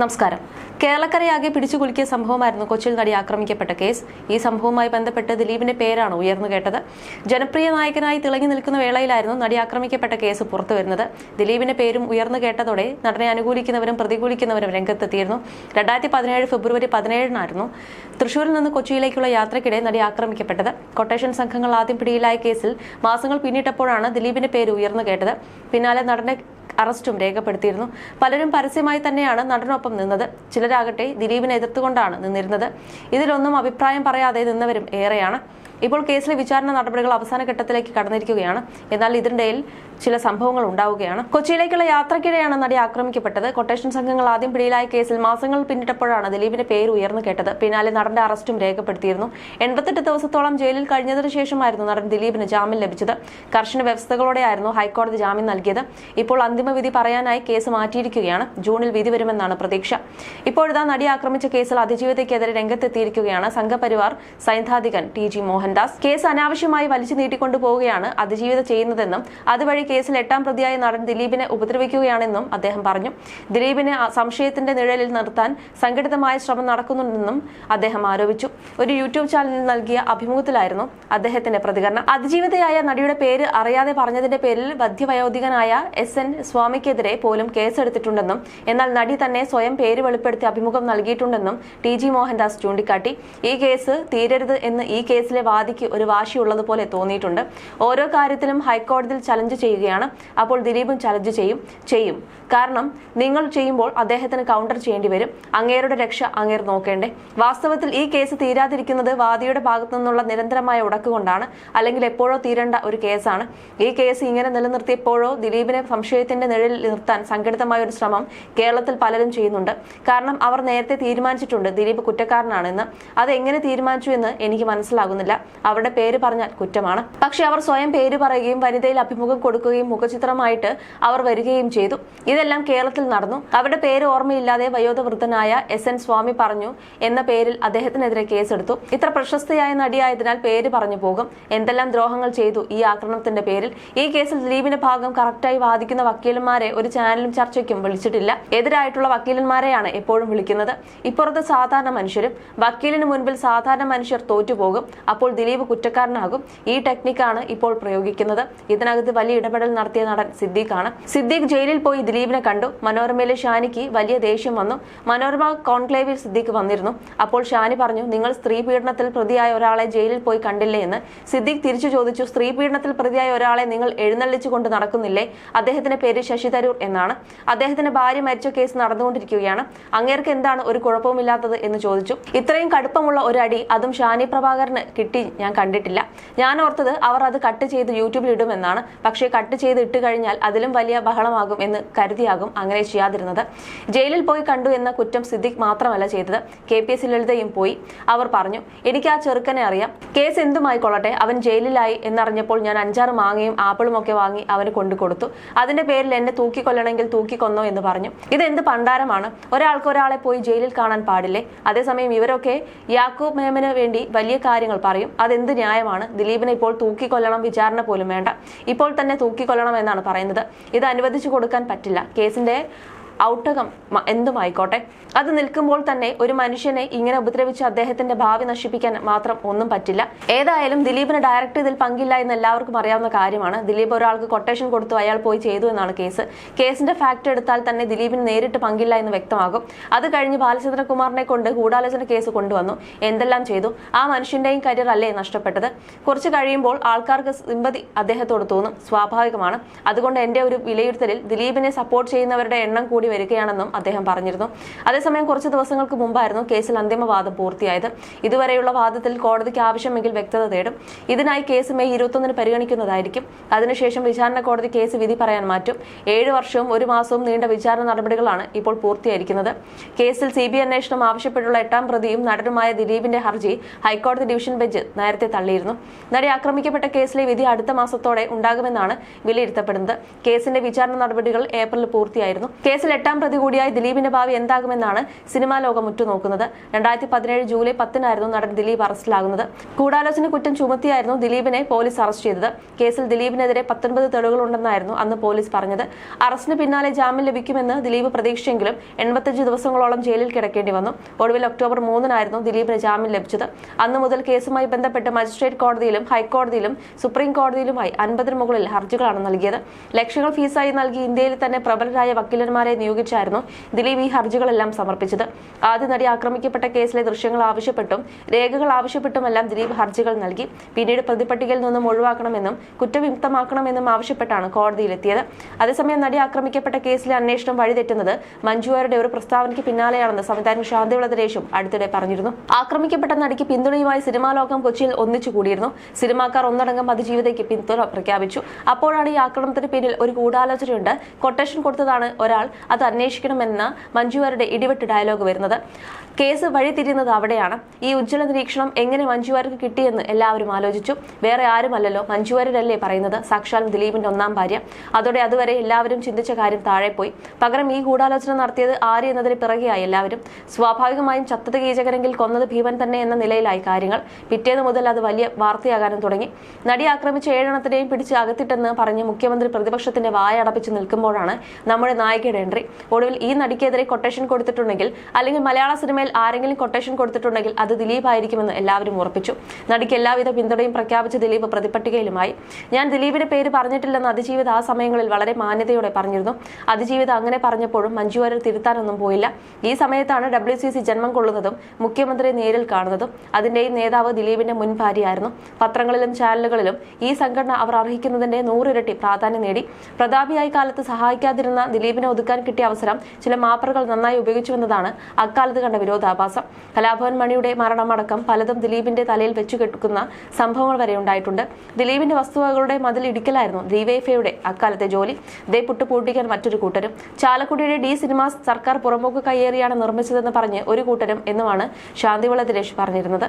നമസ്കാരം. കേരളക്കരയാകെ പിടിച്ചുകുലുക്കിയ സംഭവമായിരുന്നു കൊച്ചിയിൽ നടി ആക്രമിക്കപ്പെട്ട കേസ്. ഈ സംഭവവുമായി ബന്ധപ്പെട്ട് ദിലീപിന്റെ പേരാണ് ഉയർന്നു കേട്ടത്. ജനപ്രിയ നായകനായി തിളങ്ങി നിൽക്കുന്ന വേളയിലായിരുന്നു നടി ആക്രമിക്കപ്പെട്ട കേസ് പുറത്തുവരുന്നത് ദിലീപിന്റെ പേരും ഉയർന്നു കേട്ടതോടെ നടനെ അനുകൂലിക്കുന്നവരും പ്രതികൂലിക്കുന്നവരും രംഗത്തെത്തിയിരുന്നു. രണ്ടായിരത്തി പതിനേഴ് ഫെബ്രുവരി പതിനേഴിനായിരുന്നു തൃശൂരിൽ നിന്ന് കൊച്ചിയിലേക്കുള്ള യാത്രയ്ക്കിടെ നടി ആക്രമിക്കപ്പെട്ടത്. കൊട്ടേഷൻ സംഘങ്ങൾ ആദ്യം പിടിയിലായ കേസിൽ മാസങ്ങൾ പിന്നിട്ടപ്പോഴാണ് ദിലീപിന്റെ പേര് ഉയർന്നു കേട്ടത്. പിന്നാലെ നടനെ അറസ്റ്റും രേഖപ്പെടുത്തിയിരുന്നു. പലരും പരസ്യമായി തന്നെയാണ് നടനൊപ്പം നിന്നത്. ചിലരാകട്ടെ ദിലീപിനെ എതിർത്തുകൊണ്ടാണ് നിന്നിരുന്നത്. ഇതിലൊന്നും അഭിപ്രായം പറയാതെ നിന്നവരും ഏറെയാണ്. ഇപ്പോൾ കേസിലെ വിചാരണ നടപടികൾ അവസാന ഘട്ടത്തിലേക്ക് കടന്നിരിക്കുകയാണ്. എന്നാൽ ഇതിനിടയിൽ ചില സംഭവങ്ങൾ ഉണ്ടാവുകയാണ്. കൊച്ചിയിലേക്കുള്ള യാത്രക്കിടെയാണ് നടി ആക്രമിക്കപ്പെട്ടത്. കൊട്ടേഷൻ സംഘങ്ങൾ ആദ്യം പിടിയിലായ കേസിൽ മാസങ്ങൾ പിന്നിട്ടപ്പോഴാണ് ദിലീപിന്റെ പേര് ഉയർന്നു കേട്ടത്. പിന്നാലെ നടന്റെ അറസ്റ്റും രേഖപ്പെടുത്തിയിരുന്നു. എൺപത്തെട്ട് ദിവസത്തോളം ജയിലിൽ കഴിഞ്ഞതിനു ശേഷമായിരുന്നു നടൻ ദിലീപിന് ജാമ്യം ലഭിച്ചത്. കർശന വ്യവസ്ഥകളോടെയായിരുന്നു ഹൈക്കോടതി ജാമ്യം നൽകിയത്. ഇപ്പോൾ അന്തിമ വിധി പറയാനായി കേസ് മാറ്റിയിരിക്കുകയാണ്. ജൂണിൽ വിധി വരുമെന്നാണ് പ്രതീക്ഷ. ഇപ്പോഴിതാ നടി ആക്രമിച്ച കേസിൽ അതിജീവിതയ്ക്കെതിരെ രംഗത്തെത്തിയിരിക്കുകയാണ് സംഘപരിവാർ സൈദ്ധാന്തികൻ ടി ജി മോഹൻദാസ്. കേസ് അനാവശ്യമായി വലിച്ചു നീട്ടിക്കൊണ്ടു പോവുകയാണ് അതിജീവിത ചെയ്യുന്നതെന്നും അതുവഴി കേസിൽ എട്ടാം പ്രതിയായ നടൻ ദിലീപിനെ ഉപദ്രവിക്കുകയാണെന്നും അദ്ദേഹം പറഞ്ഞു. ദിലീപിനെ സംശയത്തിന്റെ നിഴലിൽ നിർത്താൻ സംഘടിതമായ ശ്രമം നടക്കുന്നുണ്ടെന്നും അദ്ദേഹം ആരോപിച്ചു. ഒരു യൂട്യൂബ് ചാനലിൽ നൽകിയ അഭിമുഖത്തിലായിരുന്നു അദ്ദേഹത്തിന്റെ പ്രതികരണം. അതിജീവിതയായ നടിയുടെ പേര് അറിയാതെ പറഞ്ഞതിന്റെ പേരിൽ വധ്യവയോധികനായ എസ് എൻ സ്വാമിക്കെതിരെ പോലും കേസെടുത്തിട്ടുണ്ടെന്നും എന്നാൽ നടി തന്നെ സ്വയം പേര് വെളിപ്പെടുത്തി അഭിമുഖം നൽകിയിട്ടുണ്ടെന്നും ടി ജി മോഹൻദാസ് ചൂണ്ടിക്കാട്ടി. ഈ കേസ് തീരരുത് എന്ന് ഈ കേസിലെ വാദിക്ക് ഒരു വാശിയുള്ളതുപോലെ തോന്നിയിട്ടുണ്ട്. ഓരോ കാര്യത്തിലും ഹൈക്കോടതിയിൽ ചലഞ്ച് ചെയ്യുകയാണ്. അപ്പോൾ ദിലീപും ചലഞ്ച് ചെയ്യും ചെയ്യും. കാരണം നിങ്ങൾ ചെയ്യുമ്പോൾ അദ്ദേഹത്തിന് കൗണ്ടർ ചെയ്യേണ്ടി വരും. അങ്ങേരുടെ രക്ഷ അങ്ങേർ നോക്കേണ്ടേ. വാസ്തവത്തിൽ ഈ കേസ് തീരാതിരിക്കുന്നത് വാദിയുടെ ഭാഗത്തു നിന്നുള്ള നിരന്തരമായ ഉടക്കുകൊണ്ടാണ് അല്ലെങ്കിൽ എപ്പോഴോ തീരേണ്ട ഒരു കേസാണ് ഈ കേസ് ഇങ്ങനെ നിലനിർത്തിയപ്പോഴോ ദിലീപിനെ സംശയത്തിന്റെ നിഴലിൽ നിർത്താൻ സംഘടിതമായ ഒരു ശ്രമം കേരളത്തിൽ പലരും ചെയ്യുന്നുണ്ട്. കാരണം അവർ നേരത്തെ തീരുമാനിച്ചിട്ടുണ്ട് ദിലീപ് കുറ്റക്കാരനാണെന്ന്. അത് എങ്ങനെ തീരുമാനിച്ചു എന്ന് എനിക്ക് മനസ്സിലാകുന്നില്ല. അവരുടെ പേര് പറഞ്ഞാൽ കുറ്റമാണ്. പക്ഷെ അവർ സ്വയം പേര് പറയുകയും വനിതയിൽ അഭിമുഖം കൊടുക്കുകയും മുഖചിത്രമായിട്ട് അവർ വരികയും ചെയ്തു. ഇതെല്ലാം കേരളത്തിൽ നടന്നു. അവരുടെ പേര് ഓർമ്മയില്ലാതെ വയോധവൃദ്ധനായ എസ് എൻ സ്വാമി പറഞ്ഞു എന്ന പേരിൽ അദ്ദേഹത്തിനെതിരെ കേസെടുത്തു. ഇത്ര പ്രശസ്തയായ നടിയായതിനാൽ പേര് പറഞ്ഞു പോകും. എന്തെല്ലാം ദ്രോഹങ്ങൾ ചെയ്തു ഈ ആക്രമണത്തിന്റെ പേരിൽ. ഈ കേസിൽ ദിലീപിന്റെ ഭാഗം കറക്റ്റായി വാദിക്കുന്ന വക്കീലന്മാരെ ഒരു ചാനലും ചർച്ചയ്ക്കും വിളിച്ചിട്ടില്ല. എതിരായിട്ടുള്ള വക്കീലന്മാരെയാണ് എപ്പോഴും വിളിക്കുന്നത്. ഇപ്പുറത്ത് സാധാരണ മനുഷ്യരും വക്കീലിന് മുൻപിൽ സാധാരണ മനുഷ്യർ തോറ്റുപോകും. അപ്പോൾ ദിലീപ് കുറ്റക്കാരനാകും. ഈ ടെക്നിക്കാണ് ഇപ്പോൾ പ്രയോഗിക്കുന്നത്. ഇതിനകത്ത് വലിയ ഇടപെടൽ നടത്തിയ നടൻ സിദ്ദീഖാണ്. സിദ്ദീഖ് ജയിലിൽ പോയി ദിലീപിനെ കണ്ടു. മനോരമയിലെ ഷാനിക്ക് വലിയ ദേഷ്യം വന്നു. മനോരമ കോൺക്ലേവിൽ സിദ്ദീഖ് വന്നിരുന്നു. അപ്പോൾ ഷാനി പറഞ്ഞു നിങ്ങൾ സ്ത്രീ പീഡനത്തിൽ പ്രതിയായ ഒരാളെ ജയിലിൽ പോയി കണ്ടില്ലേ എന്ന്? സിദ്ദീഖ് തിരിച്ചു ചോദിച്ചു സ്ത്രീ പീഡനത്തിൽ പ്രതിയായ ഒരാളെ നിങ്ങൾ എഴുന്നള്ളിച്ചുകൊണ്ട് നടക്കുന്നില്ലേ? അദ്ദേഹത്തിന്റെ പേര് ശശി തരൂർ എന്നാണ്. അദ്ദേഹത്തിന്റെ ഭാര്യ മരിച്ച കേസ് നടന്നുകൊണ്ടിരിക്കുകയാണ്. അങ്ങേർക്ക് എന്താണ് ഒരു കുഴപ്പവുമില്ലാത്തത്? എന്ന് ചോദിച്ചു. ഇത്രയും കടുപ്പമുള്ള ഒരു അടി അതും ഷാനി പ്രഭാകരന് കിട്ടി ഞാൻ കണ്ടിട്ടില്ല. ഞാൻ ഓർത്തത് അവർ അത് കട്ട് ചെയ്ത് യൂട്യൂബിൽ ഇടുമെന്നാണ് പക്ഷേ കട്ട് ചെയ്ത് ഇട്ട് കഴിഞ്ഞാൽ അതിലും വലിയ ബഹളമാകും എന്ന് കരുതിയാകും അങ്ങനെ ചെയ്യാതിരുന്നത്. ജയിലിൽ പോയി കണ്ടു എന്ന കുറ്റം സിദ്ദിഖ് മാത്രമല്ല ചെയ്തത്. കെ പി എസ് ലളിതയും പോയി. അവർ പറഞ്ഞു എനിക്ക് ആ ചെറുക്കനെ അറിയാം. കേസ് എന്തുമായിക്കൊള്ളട്ടെ? അവൻ ജയിലിലായി എന്നറിഞ്ഞപ്പോൾ ഞാൻ അഞ്ചാറ് മാങ്ങയും ആപ്പിളും ഒക്കെ വാങ്ങി അവന് കൊണ്ടു കൊടുത്തു. അതിന്റെ പേരിൽ എന്നെ തൂക്കിക്കൊല്ലണമെങ്കിൽ തൂക്കിക്കൊന്നോ എന്ന് പറഞ്ഞു. ഇതെന്ത് പണ്ടാരമാണ്? ഒരാൾക്ക് ഒരാളെ പോയി ജയിലിൽ കാണാൻ പാടില്ലേ? അതേസമയം ഇവരൊക്കെ യാക്കൂബ് മേമന് വേണ്ടി വലിയ കാര്യങ്ങൾ പറയും. അതെന്ത് ന്യായമാണ്? ദിലീപിനെ ഇപ്പോൾ തൂക്കിക്കൊല്ലണം വിചാരണ പോലും വേണ്ട. ഇപ്പോൾ തന്നെ തൂക്കിക്കൊല്ലണം എന്നാണ് പറയുന്നത്. ഇത് അനുവദിച്ചു കൊടുക്കാൻ പറ്റില്ല. കേസിന്റെ ഔട്ടകം എന്തുമായിക്കോട്ടെ? അത് നിൽക്കുമ്പോൾ തന്നെ ഒരു മനുഷ്യനെ ഇങ്ങനെ ഉപദ്രവിച്ച് അദ്ദേഹത്തിന്റെ ഭാവി നശിപ്പിക്കാൻ മാത്രം ഒന്നും പറ്റില്ല. ഏതായാലും ദിലീപിന് ഡയറക്റ്റ് ഇതിൽ പങ്കില്ല എന്ന് എല്ലാവർക്കും അറിയാവുന്ന കാര്യമാണ്. ദിലീപ് ഒരാൾക്ക് കൊട്ടേഷൻ കൊടുത്തു അയാൾ പോയി ചെയ്തു എന്നാണ് കേസ്. കേസിന്റെ ഫാക്ട് എടുത്താൽ തന്നെ ദിലീപിന് നേരിട്ട് പങ്കില്ല എന്ന് വ്യക്തമാകും. അത് കഴിഞ്ഞ് ബാലചന്ദ്രകുമാറിനെ കൊണ്ട് ഗൂഢാലോചന കേസ് കൊണ്ടുവന്നു. എന്തെല്ലാം ചെയ്തു? ആ മനുഷ്യന്റെയും കരിയർ അല്ലേ നഷ്ടപ്പെട്ടത്? കുറച്ച് കഴിയുമ്പോൾ ആൾക്കാർക്ക് സിമ്പതി അദ്ദേഹത്തോട് തോന്നും. സ്വാഭാവികമാണ്. അതുകൊണ്ട് എന്റെ ഒരു വിലയിരുത്തലിൽ ദിലീപിനെ സപ്പോർട്ട് ചെയ്യുന്നവരുടെ എണ്ണം കൂടി വരികയാണെന്നും അദ്ദേഹം പറഞ്ഞിരുന്നു. അതേസമയം കുറച്ച് ദിവസങ്ങൾക്ക് മുമ്പായിരുന്നു കേസിൽ അന്തിമവാദം പൂർത്തിയായത്. ഇതുവരെയുള്ള വാദത്തിൽ കോടതിക്ക് ആവശ്യമെങ്കിൽ വ്യക്തത തേടും. ഇതിനായി കേസ് മെയ് ഇരുപത്തൊന്നിന് പരിഗണിക്കുന്നതായിരിക്കും. അതിനുശേഷം വിചാരണ കോടതി കേസ് വിധി പറയാൻ മാറ്റും. ഏഴ് വർഷവും ഒരു മാസവും നീണ്ട വിചാരണ നടപടികളാണ് ഇപ്പോൾ പൂർത്തിയായിരിക്കുന്നത്. കേസിൽ സി ബി അന്വേഷണം ആവശ്യപ്പെട്ടുള്ള എട്ടാം പ്രതിയും നടനുമായ ദിലീപിന്റെ ഹർജി ഹൈക്കോടതി ഡിവിഷൻ ബെഞ്ച് നേരത്തെ തള്ളിയിരുന്നു. നടി ആക്രമിക്കപ്പെട്ട കേസിലെ വിധി അടുത്ത മാസത്തോടെ ഉണ്ടാകുമെന്നാണ് വിലയിരുത്തപ്പെടുന്നത്. കേസിന്റെ വിചാരണ നടപടികൾ ഏപ്രിലിൽ പൂർത്തിയായിരുന്നു. കേസിൽ എട്ടാം പ്രതി കൂടിയായി ദിലീപിന്റെ ഭാവി എന്താകുമെന്നാണ് സിനിമാ ലോകം ഉറ്റുനോക്കുന്നത്. രണ്ടായിരത്തി പതിനേഴ് ജൂലൈ പത്തിനായിരുന്നു നടൻ ദിലീപ് അറസ്റ്റിലാകുന്നത്. കൂടാലോചന കുറ്റം ചുമത്തിയായിരുന്നു ദിലീപിനെ പോലീസ് അറസ്റ്റ് ചെയ്തത്. കേസിൽ ദിലീപിനെതിരെ പത്തൊൻപത് തെളിവുകളുണ്ടെന്നായിരുന്നു അന്ന് പോലീസ് പറഞ്ഞത്. അറസ്റ്റിന് പിന്നാലെ ജാമ്യം ലഭിക്കുമെന്ന് ദിലീപ് പ്രതീക്ഷയെങ്കിലും എൺപത്തഞ്ച് ദിവസങ്ങളോളം ജയിലിൽ കിടക്കേണ്ടി വന്നു. ഒടുവിൽ ഒക്ടോബർ മൂന്നിനായിരുന്നു ദിലീപിന് ജാമ്യം ലഭിച്ചത്. അന്ന് മുതൽ കേസുമായി ബന്ധപ്പെട്ട് മജിസ്ട്രേറ്റ് കോടതിയിലും ഹൈക്കോടതിയിലും സുപ്രീം കോടതിയിലുമായി അൻപതിന് മുകളിൽ ഹർജികളാണ് നൽകിയത്. ലക്ഷങ്ങൾ ഫീസായി നൽകി ഇന്ത്യയിൽ തന്നെ പ്രബലരായ വക്കീലന്മാരെ നിയോഗിച്ചായിരുന്നു ദിലീപ് ഈ ഹർജികളെല്ലാം സമർപ്പിച്ചത്. ആദ്യ നടി ആക്രമിക്കപ്പെട്ട കേസിലെ ദൃശ്യങ്ങൾ ആവശ്യപ്പെട്ടും രേഖകൾ ആവശ്യപ്പെട്ടുമെല്ലാം ദിലീപ് ഹർജികൾ നൽകി. പിന്നീട് പ്രതിപട്ടികയിൽ നിന്നും ഒഴിവാക്കണമെന്നും കുറ്റവിമുക്തമാക്കണമെന്നും ആവശ്യപ്പെട്ടാണ് കോടതിയിലെത്തിയത്. അതേസമയം നടി ആക്രമിക്കപ്പെട്ട കേസിലെ അന്വേഷണം വഴിതെറ്റുന്നത് മഞ്ജുവാരുടെ ഒരു പ്രസ്താവനയ്ക്ക് പിന്നാലെയാണെന്ന് സംവിധായകൻ ശാന്തിവിള ദിനേശും അടുത്തിടെ പറഞ്ഞിരുന്നു. ആക്രമിക്കപ്പെട്ട നടിക്ക് പിന്തുണയുമായി സിനിമാ ലോകം കൊച്ചിയിൽ ഒന്നിച്ചു കൂടിയിരുന്നു. സിനിമാക്കാർ ഒന്നടങ്കം അതിജീവിതയ്ക്ക് പിന്തുണ പ്രഖ്യാപിച്ചു. അപ്പോഴാണ് ഈ ആക്രമണത്തിന് പിന്നിൽ ഒരു ഗൂഢാലോചനയുണ്ട്. കൊട്ടേഷൻ കൊടുത്തതാണ് ഒരാൾ. അത് അന്വേഷിക്കണമെന്ന മഞ്ജുവാരുടെ ഇടിവെട്ട് ഡയലോഗ് വരുന്നത്. കേസ് വഴിതിരിയുന്നത് അവിടെയാണ്. ഈ ഉജ്ജ്വല നിരീക്ഷണം എങ്ങനെ മഞ്ജുവാർക്ക് കിട്ടിയെന്ന് എല്ലാവരും ആലോചിച്ചു. വേറെ ആരുമല്ലല്ലോ മഞ്ജുവാരല്ലേ പറയുന്നത്? സാക്ഷാൽ ദിലീപിന്റെ ഒന്നാം ഭാര്യ. അതോടെ അതുവരെ എല്ലാവരും ചിന്തിച്ച കാര്യം താഴെ പോയി പകരം ഈ ഗൂഢാലോചന നടത്തിയത് ആര് എന്നതിന് പിറകെയായി എല്ലാവരും. സ്വാഭാവികമായും ചത്തത് കീചകരെങ്കിൽ കൊന്നത് ഭീമൻ തന്നെ എന്ന നിലയിലായി കാര്യങ്ങൾ. പിറ്റേന്ന് മുതൽ അത് വലിയ വാർത്തയാകാനും തുടങ്ങി. നടി ആക്രമിച്ച ഏഴെണ്ണത്തിനെയും പിടിച്ച് അകത്തിട്ടെന്ന് പറഞ്ഞ് മുഖ്യമന്ത്രി പ്രതിപക്ഷത്തിന്റെ വായ അടപ്പിച്ച് നിൽക്കുമ്പോഴാണ് നമ്മുടെ നായികയുടെ എൻട്രി. ഒടുവിൽ ഈ നടിക്കെതിരെ കൊട്ടേഷൻ കൊടുത്തിട്ടുണ്ടെങ്കിൽ അല്ലെങ്കിൽ മലയാള സിനിമയിൽ ആരെങ്കിലും കൊട്ടേഷൻ കൊടുത്തിട്ടുണ്ടെങ്കിൽ അത് ദിലീപ് ആയിരിക്കുമെന്ന് എല്ലാവരും ഉറപ്പിച്ചു. നടിക്ക് എല്ലാവിധ പിന്തുണയും പ്രഖ്യാപിച്ച ദിലീപ് പ്രതിപട്ടികയിലുമായി. ഞാൻ ദിലീപിന്റെ പേര് പറഞ്ഞിട്ടില്ലെന്ന് അതിജീവിത ആ സമയങ്ങളിൽ വളരെ മാന്യതയോടെ പറഞ്ഞിരുന്നു. അതിജീവിത അങ്ങനെ പറഞ്ഞപ്പോഴും മഞ്ജു വാര്യർ തിരുത്താനൊന്നും പോയില്ല. ഈ സമയത്താണ് ഡബ്ല്യു സി സി ജന്മം കൊള്ളുന്നതും മുഖ്യമന്ത്രിയെ നേരിൽ കാണുന്നതും. അതിന്റെയും നേതാവ് ദിലീപിന്റെ മുൻ ഭാര്യയായിരുന്നു. പത്രങ്ങളിലും ചാനലുകളിലും ഈ സംഘടന അവർ അർഹിക്കുന്നതിന്റെ നൂറിരട്ടി പ്രാധാന്യം നേടി. പ്രതാപിയായി കാലത്ത് സഹായിക്കാതിരുന്ന ദിലീപിനെ ഒതുക്കാൻ കിട്ടിയ അവസരം ചില മാപ്പറുകൾ നന്നായി ഉപയോഗിച്ചുവെന്നതാണ് അക്കാലത്ത് കണ്ട വിരോധാഭാസം. കലാഭവൻ മണിയുടെ മരണമടക്കം പലതും ദിലീപിന്റെ തലയിൽ വെച്ചു കെട്ടുക്കുന്ന സംഭവങ്ങൾ വരെ ഉണ്ടായിട്ടുണ്ട്. ദിലീപിന്റെ വസ്തുവകളുടെ മതിൽ ഇടിക്കലായിരുന്നു ഡിവൈഎഫ്ഐയുടെ അക്കാലത്തെ ജോലി. ദേ പുട്ടുപൂട്ടിക്കാൻ മറ്റൊരു കൂട്ടരും. ചാലക്കുടിയുടെ ഡി സിനിമാസ് സർക്കാർ പുറമ്പോക്ക് കയ്യേറിയാണ് നിർമ്മിച്ചതെന്ന് പറഞ്ഞ് ഒരു കൂട്ടരും എന്നുമാണ് ശാന്തിവിള ദിനേശ് പറഞ്ഞിരുന്നത്.